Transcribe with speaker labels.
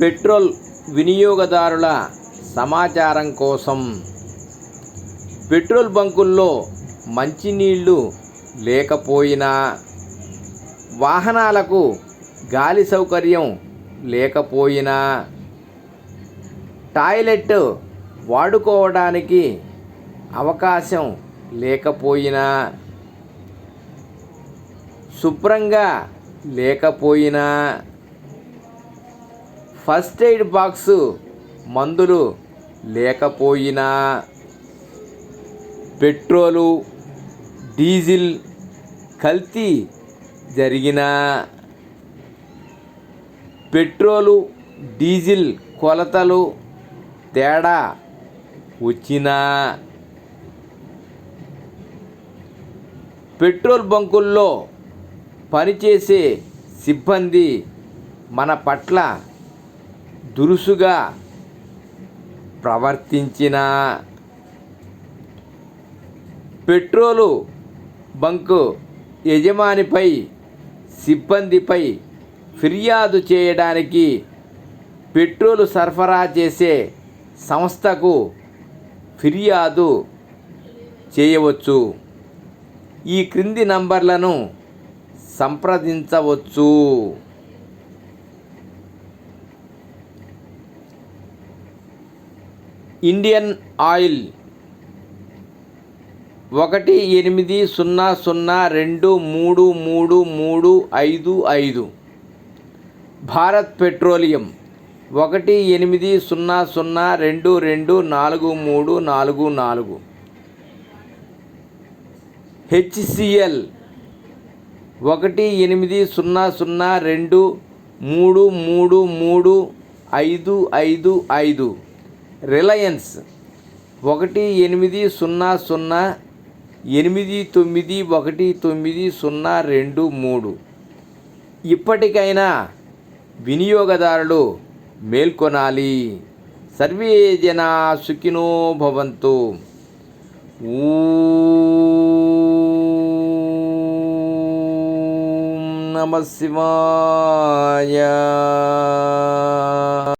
Speaker 1: Petrol వినియోగదారుల సమాచారం కోసం. పెట్రోల్ బంకుల్లో మంచినీళ్ళు లేకపోయినా వాహనాలకు గాలి సౌకర్యం లేకపోయినా టాయిలెట్ వాడుకోవడానికి అవకాశం లేకపోయినా శుభ్రంగా లేకపోయినా ఫస్ట్ ఎయిడ్ బాక్సు మందులు లేకపోయినా పెట్రోలు డీజిల్ కల్తీ జరిగిన పెట్రోలు డీజిల్ కొలతలు తేడా వచ్చిన పెట్రోల్ బంకుల్లో పనిచేసే సిబ్బంది మన పట్ల దురుసుగా ప్రవర్తించిన పెట్రోలు బంకు యజమానిపై సిబ్బందిపై ఫిర్యాదు చేయడానికి పెట్రోలు సరఫరా చేసే సంస్థకు ఫిర్యాదు చేయవచ్చు. ఈ క్రింది నంబర్లను సంప్రదించవచ్చు. ఇండియన్ ఆయిల్ ఒకటి ఎనిమిది సున్నా సున్నా రెండు మూడు మూడు మూడు ఐదు ఐదు. భారత్ పెట్రోలియం ఒకటి ఎనిమిది సున్నా సున్నా రెండు రెండు నాలుగు మూడు నాలుగు నాలుగు. హెచ్సిఎల్ ఒకటి ఎనిమిది సున్నా సున్నా రెండు మూడు మూడు మూడు ఐదు ఐదు ఐదు. రిలయన్స్ ఒకటి ఎనిమిది సున్నా సున్నా ఎనిమిది తొమ్మిది ఒకటి తొమ్మిది సున్నా రెండు మూడు. ఇప్పటికైనా వినియోగదారులు మేల్కొనాలి. సర్వే జనా సుఖినో భవంతు. నమ శివాయ.